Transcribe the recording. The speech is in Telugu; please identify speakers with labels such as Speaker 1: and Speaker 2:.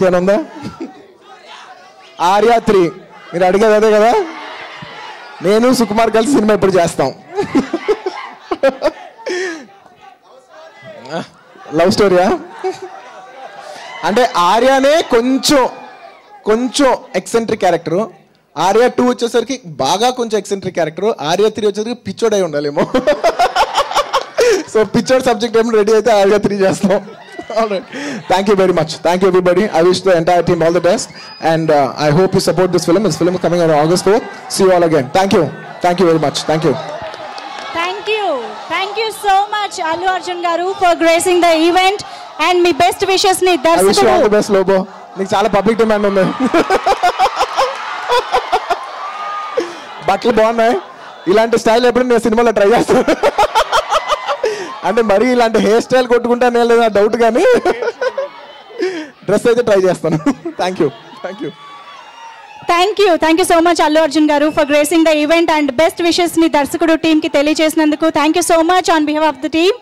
Speaker 1: ఇంకేమైనా ఉందా ఆర్యా త్రీ. మీరు అడిగేది అదే కదా? నేను సుకుమార్ కలిసి సినిమా ఇప్పుడు చేస్తాం. లవ్ స్టోరీయా? అంటే ఆర్యానే కొంచెం కొంచెం ఎక్సెంట్రిక్ క్యారెక్టర్ ఆర్యా టూ వచ్చేసరికి బాగా కొంచెం ఎక్సెంట్రిక్ క్యారెక్టర్ ఆర్యా త్రీ వచ్చేసరికి పిచ్చోడై ఉండాలేమో. సో పిచ్చోడ్ సబ్జెక్ట్ ఏమో రెడీ అయితే ఆర్యా త్రీ చేస్తాం. Thank you very much thank you everybody I wish the entire team all the best and I hope you support this film this film coming on August four see all again thank you thank you very much thank you
Speaker 2: thank you thank you so much Allu Arjun garu for gracing the event and me best విషెస్ని
Speaker 1: ఐ విష్ ఆల్ ద
Speaker 2: దర్శకుడు
Speaker 1: బెస్ట్ లోబో నీకు చాలా పబ్లిక్ డిమాండ్ ఉంది. బట్టలు బాగున్నాయి. ఇలాంటి స్టైల్ ఎప్పుడు నేను సినిమాలో ట్రై చేస్తాను. అంటే మరీ ఇలాంటి హెయిర్ స్టైల్ కొట్టుకుంటా నేను నా డౌట్ కానీ డ్రెస్ అయితే ట్రై చేస్తాను. Thank you thank you
Speaker 2: thank you thank you so much Allu Arjun garu for gracing the event and best విషెస్ని దర్శకుడు టీమ్కి తెలియజేసినందుకు. Thank you so much on behalf of the team